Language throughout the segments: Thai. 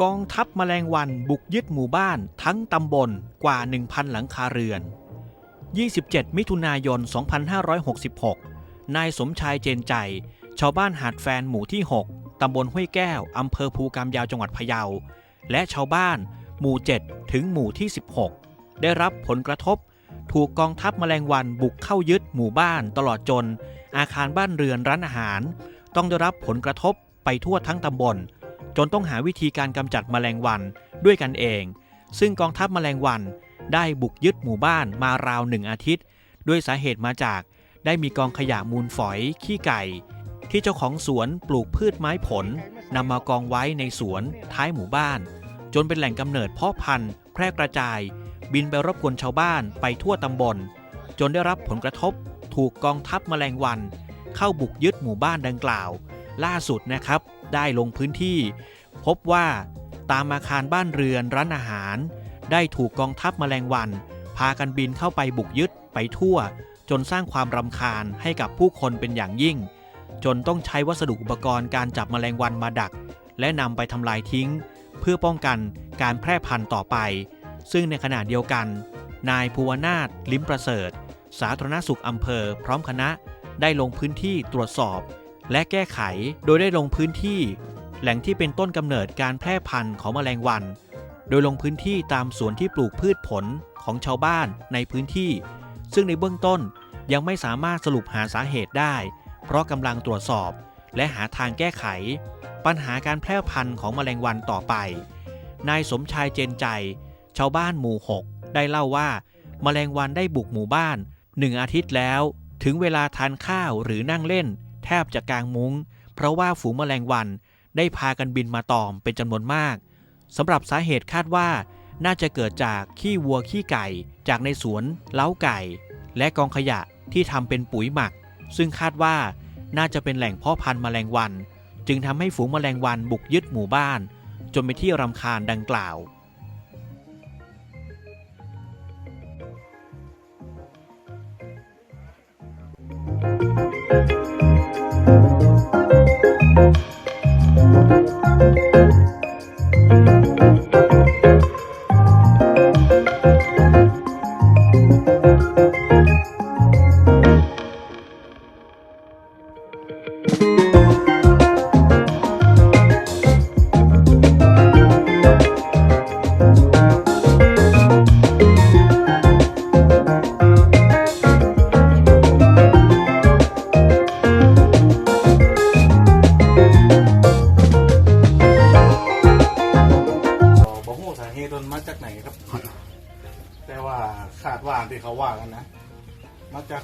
กองทัพแมลงวันบุกยึดหมู่บ้านทั้งตำบลกว่า 1,000 หลังคาเรือน 27 มิถุนายน 2566 นายสมชายเจนใจ ชาวบ้านหาดแฟนหมู่ที่ 6 ตำบลห้วยแก้ว อำเภอภูกามยาวจังหวัดพะเยา และชาวบ้าน หมู่ 7 ถึงหมู่ที่ 16 ได้รับผลกระทบ ถูกกองทัพแมลงวันบุกเข้ายึดหมู่บ้านตลอดจน อาคารบ้านเรือนร้านอาหาร ต้องได้รับผลกระทบไปทั่วทั้งตำบล จนต้องหาวิธีการกำจัดแมลงวันด้วยกันเอง ซึ่งกองทัพแมลงวันได้บุกยึดหมู่บ้านมาราวหนึ่งอาทิตย์ ด้วยสาเหตุมาจากได้มีกองขยะมูลฝอยขี้ไก่ ที่เจ้าของสวนปลูกพืชไม้ผลนำมากองไว้ในสวนท้ายหมู่บ้าน จนเป็นแหล่งกำเนิดเพาะพันธุ์แพร่กระจาย บินไปรบกวนชาวบ้านไปทั่วตำบล จนได้รับผลกระทบ ถูกกองทัพแมลงวัน เข้าบุกยึดหมู่บ้านดังกล่าว ล่าสุดนะครับ ได้ลงพื้นที่ พบว่าตามอาคารบ้านเรือนร้านอาหาร ได้ถูกกองทัพแมลงวัน พากันบินเข้าไปบุกยึดไปทั่ว จนสร้างความรำคาญให้กับผู้คนเป็นอย่างยิ่ง จนต้องใช้วัสดุอุปกรณ์การจับแมลงวันมาดัก และนำไปทำลายทิ้ง เพื่อป้องกันการแพร่พันธุ์ต่อไป ซึ่งในขณะเดียวกัน นายภูวนาถลิ้มประเสริฐ สาธารณสุขอำเภอ พร้อมคณะได้ลงพื้นที่ตรวจสอบ และแก้ไขโดยได้ลงพื้นที่ แหล่งที่เป็นต้นกำเนิดการแพร่พันธุ์ของแมลงวัน โดยลงพื้นที่ตามสวนที่ปลูกพืชผลของชาวบ้านในพื้นที่ ซึ่งในเบื้องต้นยังไม่สามารถสรุปหาสาเหตุได้ เพราะกำลังตรวจสอบและหาทางแก้ไข ปัญหาการแพร่พันธุ์ของแมลงวันต่อไป นายสมชายเจนใจ ชาวบ้านหมู่ 6 ได้เล่าว่า แมลงวันได้บุกหมู่บ้านหนึ่งอาทิตย์แล้ว ถึงเวลาทานข้าวหรือนั่งเล่น แทบจะกางมุง้ง เพราะว่าฝูงแมลงวันได้พากันบินมาตอมเป็นจำนวนมากสำหรับสาเหตุคาดว่าน่าจะเกิดจากขี้วัวขี้ไก่จากในสวนเล้าไก่ และกองขยะที่ทำเป็นปุ๋ยหมัก ซึ่งคาดว่าน่าจะเป็นแหล่งเพาะพันธุ์แมลงวัน จึงทำให้ฝูงแมลงวันบุกยึดหมู่บ้าน จนเป็นที่รำคาญดังกล่าวบอ กหูสาเหตุมันมาจากไหนครับ แต่ว่าคาดว่าที่เขาว่ากันนะ มาจาก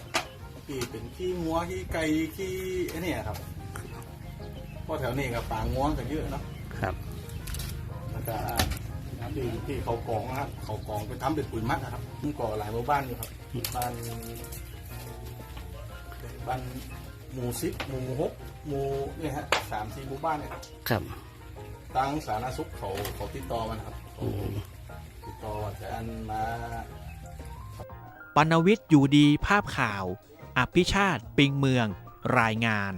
ที่เป็นขี้งัวขี้ไก่ขี้ไอ้เนี่ยครับเพราะแถวนี้กับป่างัวกันเยอะเนาะครับแล้วก็ที่ที่เขากองนะครับเขากองไปทำเป็นปุ๋ยหมักนะครับมันก่อหลายหมู่บ้านอยู่ครับบ้านบ้านหมู่สิบหมู่หกหมู่เนี่ยฮะสามสี่หมู่บ้านเนี่ยครับครับทางสาธารณสุขเขาเขาติดต่อมานะครับเขาติดต่อว่าจะอันมาปนวิทย์อยู่ดีภาพข่าว อภิชาติ ปิงเมือง รายงาน